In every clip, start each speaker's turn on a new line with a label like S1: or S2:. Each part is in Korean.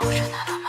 S1: 我赚大了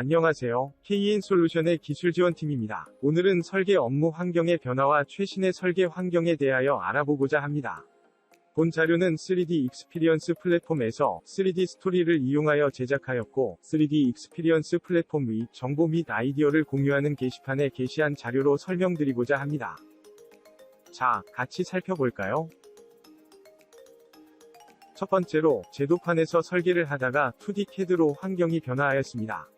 S1: 안녕하세요. KN솔루션의 기술 지원팀입니다. 오늘은 설계 업무 환경의 변화와 최신의 설계 환경에 대하여 알아보고자 합니다. 본 자료는 3D 익스피리언스 플랫폼에서 3D 스토리를 이용하여 제작하였고, 3D 익스피리언스 플랫폼 의 정보 및 아이디어를 공유하는 게시판에 게시한 자료로 설명드리고자 합니다. 자, 같이 살펴볼까요? 첫 번째로, 제도판에서 설계를 하다가 2D CAD로 환경이 변화하였습니다.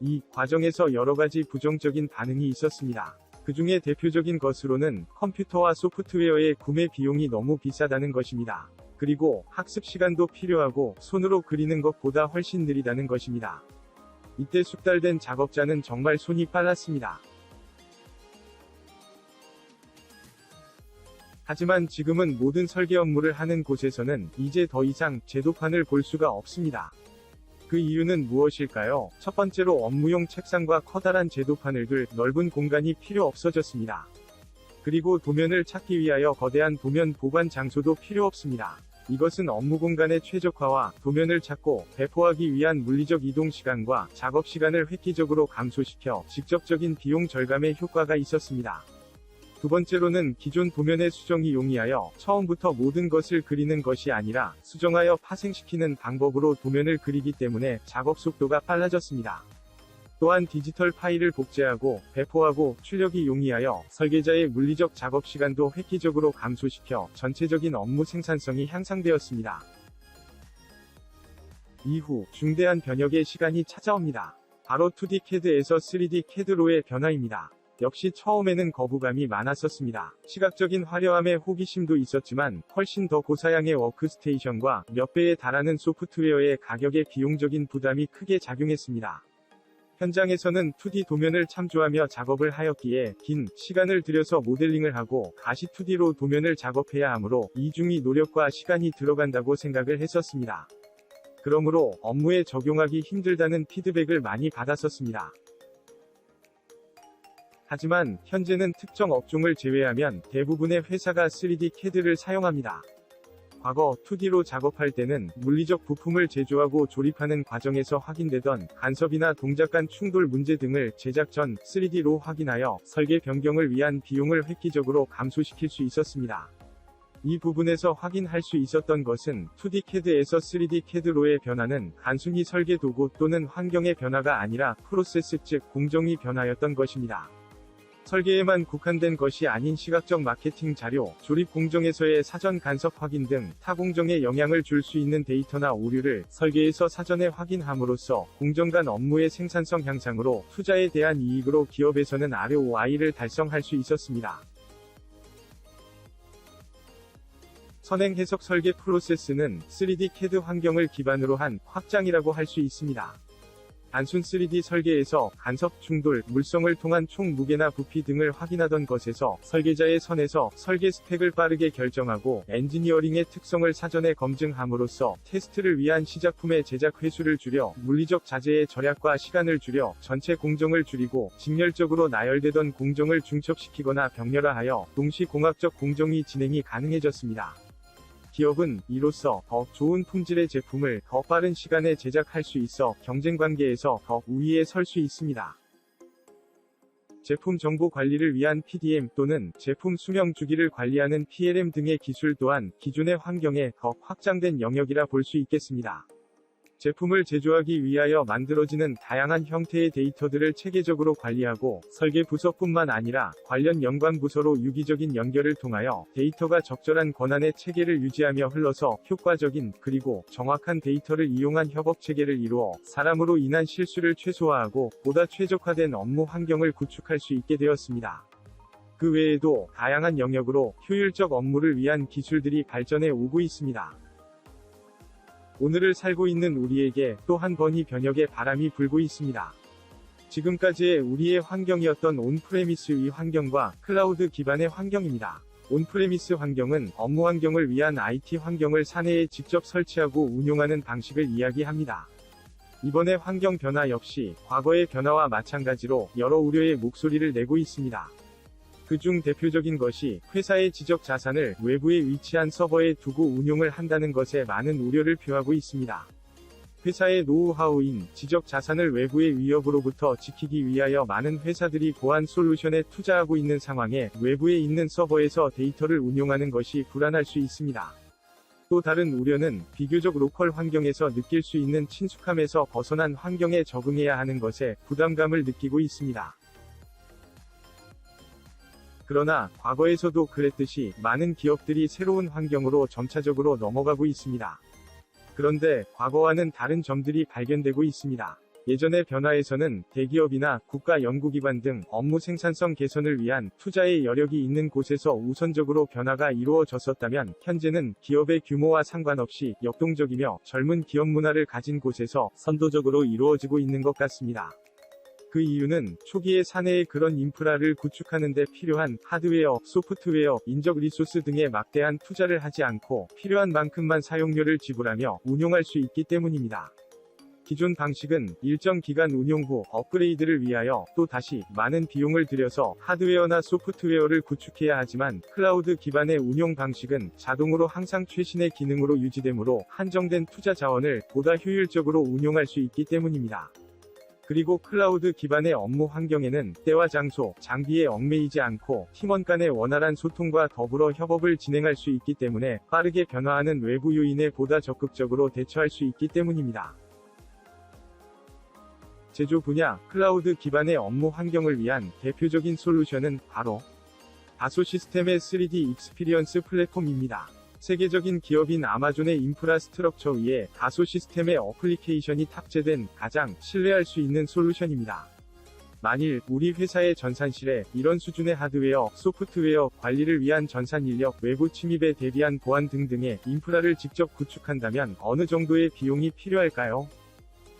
S1: 이 과정에서 여러 가지 부정적인 반응이 있었습니다. 그 중에 대표적인 것으로는 컴퓨터와 소프트웨어의 구매 비용이 너무 비싸다는 것입니다. 그리고 학습 시간도 필요하고 손으로 그리는 것보다 훨씬 느리다는 것입니다. 이때 숙달된 작업자는 정말 손이 빨랐습니다. 하지만 지금은 모든 설계 업무를 하는 곳에서는 이제 더 이상 제도판을 볼 수가 없습니다. 그 이유는 무엇일까요? 첫 번째로 업무용 책상과 커다란 제도판을 둘 넓은 공간이 필요 없어졌습니다. 그리고 도면을 찾기 위하여 거대한 도면 보관 장소도 필요 없습니다. 이것은 업무 공간의 최적화와 도면을 찾고 배포하기 위한 물리적 이동 시간과 작업 시간을 획기적으로 감소시켜 직접적인 비용 절감에 효과가 있었습니다. 두 번째로는 기존 도면의 수정이 용이하여 처음부터 모든 것을 그리는 것이 아니라 수정하여 파생시키는 방법으로 도면을 그리기 때문에 작업 속도가 빨라졌습니다. 또한 디지털 파일을 복제하고 배포하고 출력이 용이하여 설계자의 물리적 작업 시간도 획기적으로 감소시켜 전체적인 업무 생산성이 향상되었습니다. 이후 중대한 변혁의 시간이 찾아옵니다. 바로 2D CAD에서 3D CAD로의 변화입니다. 역시 처음에는 거부감이 많았었습니다. 시각적인 화려함에 호기심도 있었지만 훨씬 더 고사양의 워크스테이션과 몇 배에 달하는 소프트웨어의 가격에 비용적인 부담이 크게 작용했습니다. 현장에서는 2D 도면을 참조하며 작업을 하였기에 긴 시간을 들여서 모델링을 하고 다시 2D로 도면을 작업해야 하므로 이중의 노력과 시간이 들어간다고 생각을 했었습니다. 그러므로 업무에 적용하기 힘들다는 피드백을 많이 받았었습니다. 하지만 현재는 특정 업종을 제외하면 대부분의 회사가 3D CAD를 사용합니다. 과거 2D로 작업할 때는 물리적 부품을 제조하고 조립하는 과정에서 확인되던 간섭이나 동작 간 충돌 문제 등을 제작 전 3D로 확인하여 설계 변경을 위한 비용을 획기적으로 감소시킬 수 있었습니다. 이 부분에서 확인할 수 있었던 것은 2D CAD에서 3D CAD로의 변화는 단순히 설계 도구 또는 환경의 변화가 아니라 프로세스 즉 공정의 변화였던 것입니다. 설계에만 국한된 것이 아닌 시각적 마케팅 자료, 조립 공정에서의 사전 간섭 확인 등 타 공정에 영향을 줄 수 있는 데이터나 오류를 설계에서 사전에 확인함으로써 공정 간 업무의 생산성 향상으로 투자에 대한 이익으로 기업에서는 ROI를 달성할 수 있었습니다. 선행 해석 설계 프로세스는 3D CAD 환경을 기반으로 한 확장이라고 할 수 있습니다. 단순 3D 설계에서 간섭, 충돌, 물성을 통한 총 무게나 부피 등을 확인하던 것에서 설계자의 선에서 설계 스펙을 빠르게 결정하고 엔지니어링의 특성을 사전에 검증함으로써 테스트를 위한 시작품의 제작 회수를 줄여 물리적 자재의 절약과 시간을 줄여 전체 공정을 줄이고 직렬적으로 나열되던 공정을 중첩시키거나 병렬화하여 동시 공학적 공정이 진행이 가능해졌습니다. 기업은 이로써 더 좋은 품질의 제품을 더 빠른 시간에 제작할 수 있어 경쟁 관계에서 더 우위에 설 수 있습니다. 제품 정보 관리를 위한 PDM 또는 제품 수명 주기를 관리하는 PLM 등의 기술 또한 기존의 환경에 더 확장된 영역이라 볼 수 있겠습니다. 제품을 제조하기 위하여 만들어지는 다양한 형태의 데이터들을 체계적으로 관리하고 설계 부서뿐만 아니라 관련 연관 부서로 유기적인 연결을 통하여 데이터가 적절한 권한의 체계를 유지하며 흘러서 효과적인 그리고 정확한 데이터를 이용한 협업 체계를 이루어 사람으로 인한 실수를 최소화하고 보다 최적화된 업무 환경을 구축할 수 있게 되었습니다. 그 외에도 다양한 영역으로 효율적 업무를 위한 기술들이 발전해 오고 있습니다. 오늘을 살고 있는 우리에게 또 한 번이 변혁의 바람이 불고 있습니다. 지금까지의 우리의 환경이었던 온프레미스의 환경과 클라우드 기반의 환경입니다. 온프레미스 환경은 업무 환경을 위한 IT 환경을 사내에 직접 설치하고 운용하는 방식을 이야기합니다. 이번의 환경 변화 역시 과거의 변화와 마찬가지로 여러 우려의 목소리를 내고 있습니다. 그중 대표적인 것이 회사의 지적 자산을 외부에 위치한 서버에 두고 운용을 한다는 것에 많은 우려를 표하고 있습니다. 회사의 노후하우인 지적 자산을 외부의 위협으로부터 지키기 위하여 많은 회사들이 보안 솔루션에 투자하고 있는 상황에 외부에 있는 서버에서 데이터를 운용하는 것이 불안할 수 있습니다. 또 다른 우려는 비교적 로컬 환경에서 느낄 수 있는 친숙함에서 벗어난 환경에 적응해야 하는 것에 부담감을 느끼고 있습니다. 그러나 과거에서도 그랬듯이 많은 기업들이 새로운 환경으로 점차적으로 넘어가고 있습니다. 그런데 과거와는 다른 점들이 발견되고 있습니다. 예전의 변화에서는 대기업이나 국가 연구기관 등 업무 생산성 개선을 위한 투자의 여력이 있는 곳에서 우선적으로 변화가 이루어졌었다면 현재는 기업의 규모와 상관없이 역동적이며 젊은 기업 문화를 가진 곳에서 선도적으로 이루어지고 있는 것 같습니다. 그 이유는 초기에 사내에 그런 인프라를 구축하는 데 필요한 하드웨어, 소프트웨어, 인적 리소스 등에 막대한 투자를 하지 않고 필요한 만큼만 사용료를 지불하며 운용할 수 있기 때문입니다. 기존 방식은 일정 기간 운용 후 업그레이드를 위하여 또 다시 많은 비용을 들여서 하드웨어나 소프트웨어를 구축해야 하지만 클라우드 기반의 운용 방식은 자동으로 항상 최신의 기능으로 유지되므로 한정된 투자 자원을 보다 효율적으로 운용할 수 있기 때문입니다. 그리고 클라우드 기반의 업무 환경에는 때와 장소, 장비에 얽매이지 않고 팀원 간의 원활한 소통과 더불어 협업을 진행할 수 있기 때문에 빠르게 변화하는 외부 요인에 보다 적극적으로 대처할 수 있기 때문입니다. 제조 분야, 클라우드 기반의 업무 환경을 위한 대표적인 솔루션은 바로 다소 시스템의 3D 익스피리언스 플랫폼입니다. 세계적인 기업인 아마존의 인프라스트럭처 위에 다소 시스템의 어플리케이션이 탑재된 가장 신뢰할 수 있는 솔루션입니다. 만일 우리 회사의 전산실에 이런 수준의 하드웨어, 소프트웨어 관리를 위한 전산 인력, 외부 침입에 대비한 보안 등등의 인프라를 직접 구축한다면 어느 정도의 비용이 필요할까요?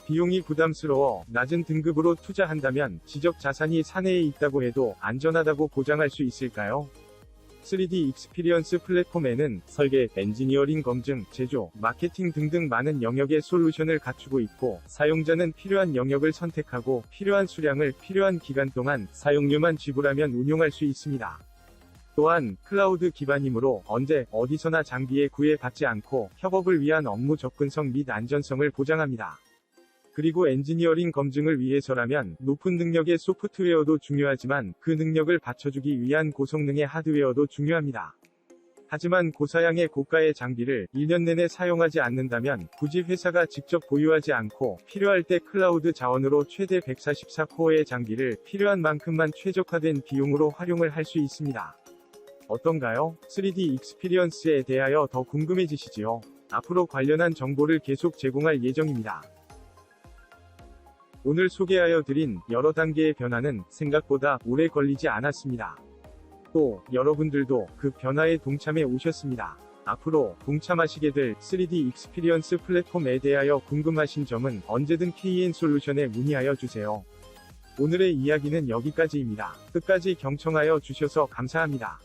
S1: 비용이 부담스러워 낮은 등급으로 투자한다면 지적 자산이 사내에 있다고 해도 안전하다고 보장할 수 있을까요? 3D 익스피리언스 플랫폼에는 설계, 엔지니어링 검증, 제조, 마케팅 등등 많은 영역의 솔루션을 갖추고 있고, 사용자는 필요한 영역을 선택하고, 필요한 수량을 필요한 기간 동안 사용료만 지불하면 운용할 수 있습니다. 또한 클라우드 기반이므로 언제 어디서나 장비에 구애받지 않고 협업을 위한 업무 접근성 및 안전성을 보장합니다. 그리고 엔지니어링 검증을 위해서라면 높은 능력의 소프트웨어도 중요하지만 그 능력을 받쳐주기 위한 고성능의 하드웨어도 중요합니다. 하지만 고사양의 고가의 장비를 1년 내내 사용하지 않는다면 굳이 회사가 직접 보유하지 않고 필요할 때 클라우드 자원으로 최대 144코어의 장비를 필요한 만큼만 최적화된 비용으로 활용을 할 수 있습니다. 어떤가요? 3D 익스피리언스에 대하여 더 궁금해지시지요? 앞으로 관련한 정보를 계속 제공할 예정입니다. 오늘 소개하여 드린 여러 단계의 변화는 생각보다 오래 걸리지 않았습니다. 또 여러분들도 그 변화에 동참해 오셨습니다. 앞으로 동참하시게 될 3D 익스피리언스 플랫폼에 대하여 궁금하신 점은 언제든 KN 솔루션에 문의하여 주세요. 오늘의 이야기는 여기까지입니다. 끝까지 경청하여 주셔서 감사합니다.